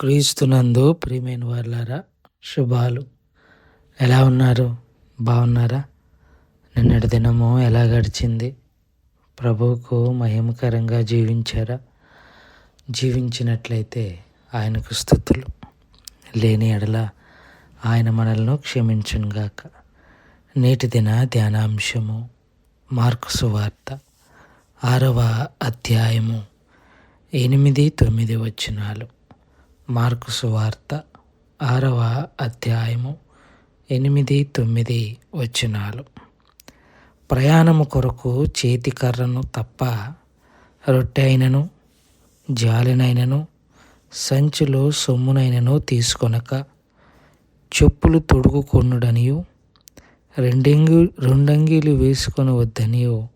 క్రీస్తునందు ప్రియమైన వాళ్ళారా శుభాలు. ఎలా ఉన్నారు? బాగున్నారా నిన్నటి దినము ఎలా గడిచింది? ప్రభువుకు మహిమకరంగా జీవించారా? జీవించినట్లయితే ఆయనకు స్థుతులు. లేని ఎడల ఆయన మనల్ని క్షమించునుగాక. నేటి దిన ధ్యానాంశము మార్కు సువార్త ఆరవ అధ్యాయము ఎనిమిది తొమ్మిది వచ్చినాలు మార్కు సువార్త ఆరవ అధ్యాయము ఎనిమిది తొమ్మిది వచ్చినాలు ప్రయాణము కొరకు చేతి కర్రను తప్ప రొట్టె అయినను జాలినైనను సంచిలో సొమ్మునైనను తీసుకొనక చెప్పులు తొడుగుకొనుడనియు రెండంగి రెండంగీలు వేసుకొని వద్దనియు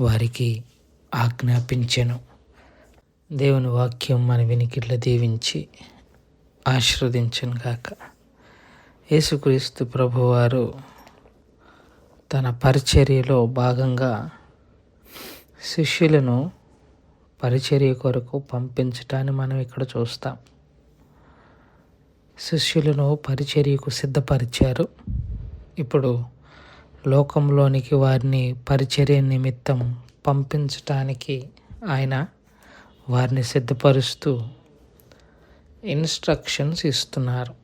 వారికి ఆజ్ఞాపించెను. దేవుని వాక్యం మన వినికిట్ల దీవించి ఆశీర్వదించను గాక యేసుక్రీస్తు ప్రభువారు తన పరిచర్యలో భాగంగా శిష్యులను పరిచర్య కొరకు పంపించటాన్ని మనం ఇక్కడ చూస్తాం. శిష్యులను పరిచర్యకు సిద్ధపరిచారు. ఇప్పుడు లోకంలోనికి వారిని పరిచర్య నిమిత్తం పంపించటానికి ఆయన వారిని సిద్ధపరుస్తూ ఇన్స్ట్రక్షన్స్ ఇస్తున్నారు.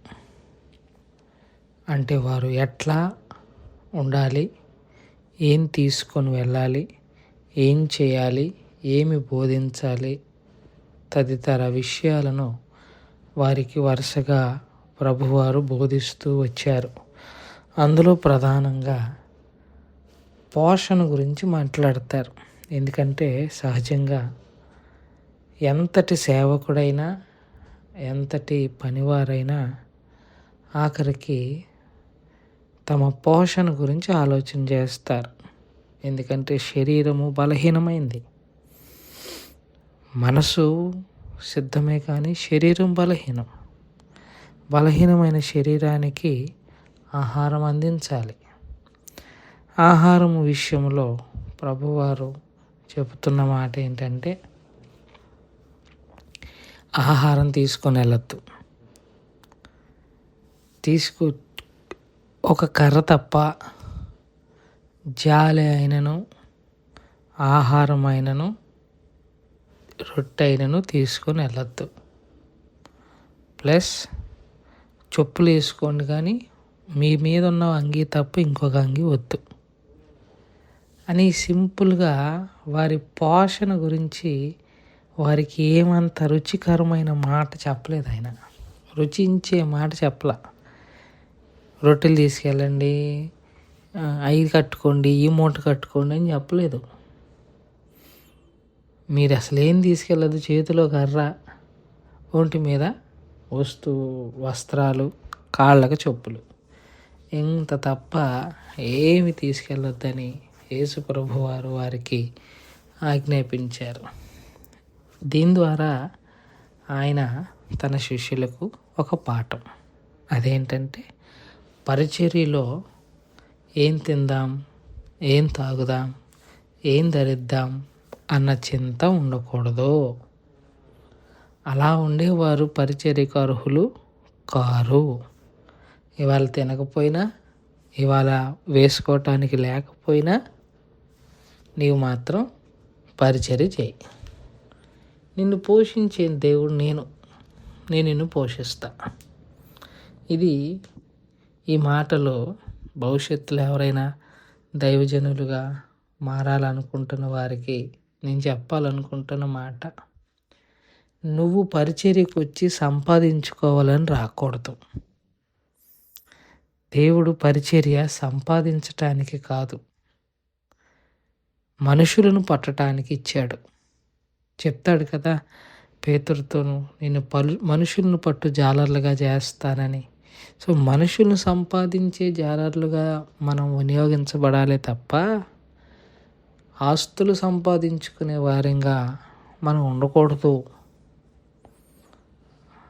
అంటే వారు ఎట్లా ఉండాలి? ఏం తీసుకొని వెళ్ళాలి? ఏం చేయాలి? ఏమి బోధించాలి? తదితర విషయాలను వారికి వరుసగా ప్రభువారు బోధిస్తూ వచ్చారు. అందులో ప్రధానంగా పోషణ గురించి మాట్లాడతారు. ఎందుకంటే సహజంగా ఎంతటి సేవకుడైనా ఎంతటి పనివారైనా ఆఖరికి తమ పోషణ గురించి ఆలోచన చేస్తారు. ఎందుకంటే శరీరము బలహీనమైంది. మనసు సిద్ధమే కానీ శరీరం బలహీనం. బలహీనమైన శరీరానికి ఆహారం అందించాలి. ఆహారం విషయంలో ప్రభువారు చెబుతున్న మాట ఏంటంటే ఆహారం తీసుకొని వెళ్ళొద్దు. తీసుకు ఒక కర్ర తప్ప జాలి అయినను ఆహారం అయినను రొట్టె అయినను తీసుకొని వెళ్ళొద్దు. ప్లస్ చెప్పులు వేసుకోండి కానీ మీ మీద ఉన్న అంగీ తప్ప ఇంకొక అంగీ వద్దు. అని సింపుల్గా వారి పోషణ గురించి వారికి ఏమంత రుచికరమైన మాట చెప్పలేదు ఆయన. రుచించే మాట చెప్పలా. రొట్టెలు తీసుకెళ్ళండి అవి కట్టుకోండి ఈ మూట కట్టుకోండి అని చెప్పలేదు. మీరు అసలు ఏం తీసుకెళ్ళదు చేతిలో కర్ర ఒంటి మీద వస్తు వస్త్రాలు కాళ్ళకు చెప్పులు. ఇంత తప్ప ఏమి తీసుకెళ్ళొద్దని యేసు ప్రభువారు వారికి ఆజ్ఞాపించారు. దీని ద్వారా ఆయన తన శిష్యులకు ఒక పాఠం. అదేంటంటే పరిచర్యలో ఏం తిందాం ఏం తాగుదాం ఏం ధరిద్దాం అన్న చింత ఉండకూడదు. అలా ఉండేవారు పరిచర్యకు అర్హులు కారు. ఇవాళ తినకపోయినా ఇవాళ వేసుకోవటానికి లేకపోయినా నీవు మాత్రం పరిచర్య చేయి. నిన్ను పోషించే దేవుడు నేను. నేను నిన్ను పోషిస్తా. ఇది ఈ మాటలో భవిష్యత్తులో ఎవరైనా దైవజనులుగా మారాలనుకుంటున్న వారికి నేను చెప్పాలనుకుంటున్న మాట. నువ్వు పరిచర్యకు వచ్చి సంపాదించుకోవాలని రాకూడదు. దేవుడు పరిచర్య సంపాదించటానికి కాదు. మనుషులను పట్టడానికి ఇచ్చాడు. చెప్తాడు కదా పేతురుతోను నేను పలు మనుషులను పట్టు జాలర్లుగా చేస్తానని. సో మనుషులను సంపాదించే జాలర్లుగా మనం వినియోగించబడాలి తప్ప ఆస్తులు సంపాదించుకునే వారంగా మనం ఉండకూడదు.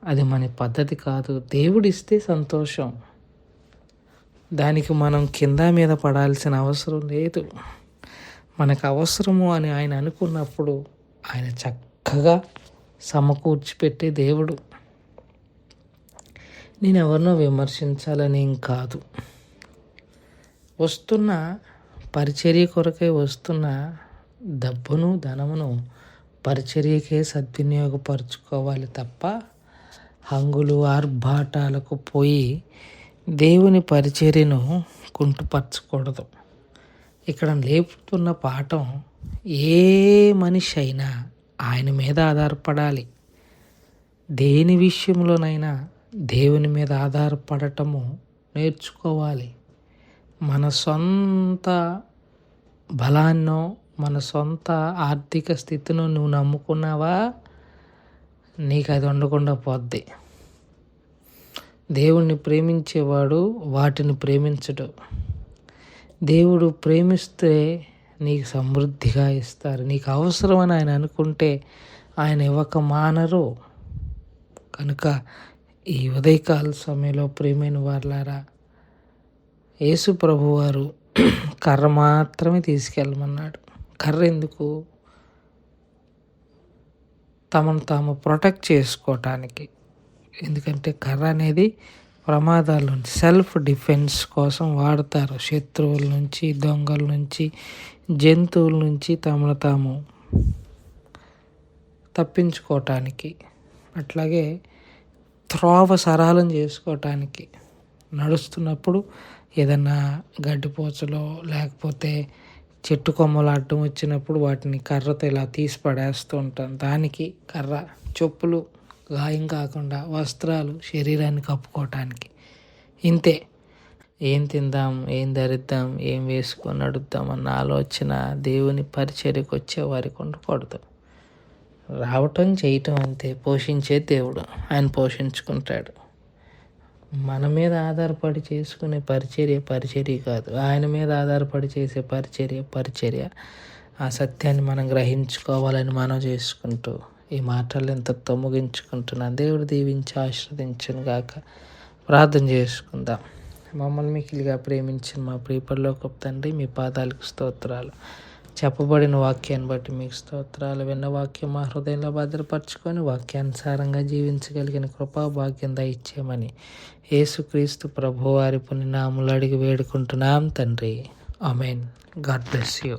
అది మన పద్ధతి కాదు. దేవుడిస్తే సంతోషం. దానికి మనం కింద మీద పడాల్సిన అవసరం లేదు. మనకు అవసరము అని ఆయన అనుకున్నప్పుడు ఆయన చక్కగా సమకూర్చి పెట్టే దేవుడు. నేను ఎవరినో విమర్శించాలని ఏం కాదు. వస్తున్న పరిచర్య కొరకై వస్తున్న డబ్బును ధనమును పరిచర్యకే సద్వినియోగపరచుకోవాలి తప్ప హంగులు ఆర్భాటాలకు పోయి దేవుని పరిచర్యను కుంటుపరచకూడదు. ఇక్కడ లేపుతున్న పాఠం ఏ మనిషి అయినా ఆయన మీద ఆధారపడాలి. దేని విషయంలోనైనా దేవుని మీద ఆధారపడటము నేర్చుకోవాలి. మన సొంత బలాన్నో మన సొంత ఆర్థిక స్థితినో నువ్వు నమ్ముకున్నావా? నీకు అది ఉండకుండా పోద్ది. దేవుణ్ణి ప్రేమించేవాడు వాటిని ప్రేమించడు. దేవుడు ప్రేమిస్తే నీకు సమృద్ధిగా ఇస్తారు. నీకు అవసరమని ఆయన అనుకుంటే ఆయన ఇవ్వక మానరు. కనుక ఈ ఉదయకాల సమయంలో ప్రేమైన వారులారా యేసు ప్రభువారు కర్ర మాత్రమే తీసుకెళ్ళమన్నాడు. కర్ర ఎందుకు? తమను తాము ప్రొటెక్ట్ చేసుకోవటానికి ఎందుకంటే కర్ర అనేది ప్రమాదాల నుంచి సెల్ఫ్ డిఫెన్స్ కోసం వాడతారు. శత్రువుల నుంచి దొంగల నుంచి జంతువుల నుంచి తమను తాము తప్పించుకోవటానికి అట్లాగే త్రోవ సరళం చేసుకోవటానికి నడుస్తున్నప్పుడు ఏదన్నా గడ్డిపోచలో లేకపోతే చెట్టు కొమ్మలు అడ్డం వచ్చినప్పుడు వాటిని కర్రతో ఇలా తీసి పడేస్తూ ఉంటాం. దానికి కర్ర చెప్పులు గాయం కాకుండా వస్త్రాలు శరీరాన్ని కప్పుకోవటానికి. ఇంతే. ఏం తిందాం ఏం ధరిద్దాం ఏం వేసుకొని నడుద్దాం అన్న ఆలోచన దేవుని పరిచర్యకు వచ్చే వారికి ఉండకూడదు. రావటం చేయటం అంతే. పోషించే దేవుడు. ఆయన పోషించుకుంటాడు. మన మీద ఆధారపడి చేసుకునే పరిచర్య పరిచర్య కాదు. ఆయన మీద ఆధారపడి చేసే పరిచర్య పరిచర్య. ఆ సత్యాన్ని మనం గ్రహించుకోవాలని మనం చేసుకుంటూ ఈ మాటలు ఇంతతో ముగించుకుంటున్నాను దేవుడు దీవించి ఆశ్రదించను గాక. ప్రార్థన చేసుకుందాం. మమ్మల్ని మికిలిగా ప్రేమించిన మా ప్రియపడిలోకి తండ్రి మీ పాదాలకు స్తోత్రాలు. చెప్పబడిన వాక్యాన్ని బట్టి మీకు స్తోత్రాలు. విన్న వాక్యం మా హృదయంలో భద్రపరచుకొని వాక్యానుసారంగా జీవించగలిగిన కృపా భాగ్యం దయచేయమని యేసుక్రీస్తు ప్రభువారి పుణ్యనాములు అడిగి వేడుకుంటున్నాం తండ్రి. Amen God bless you.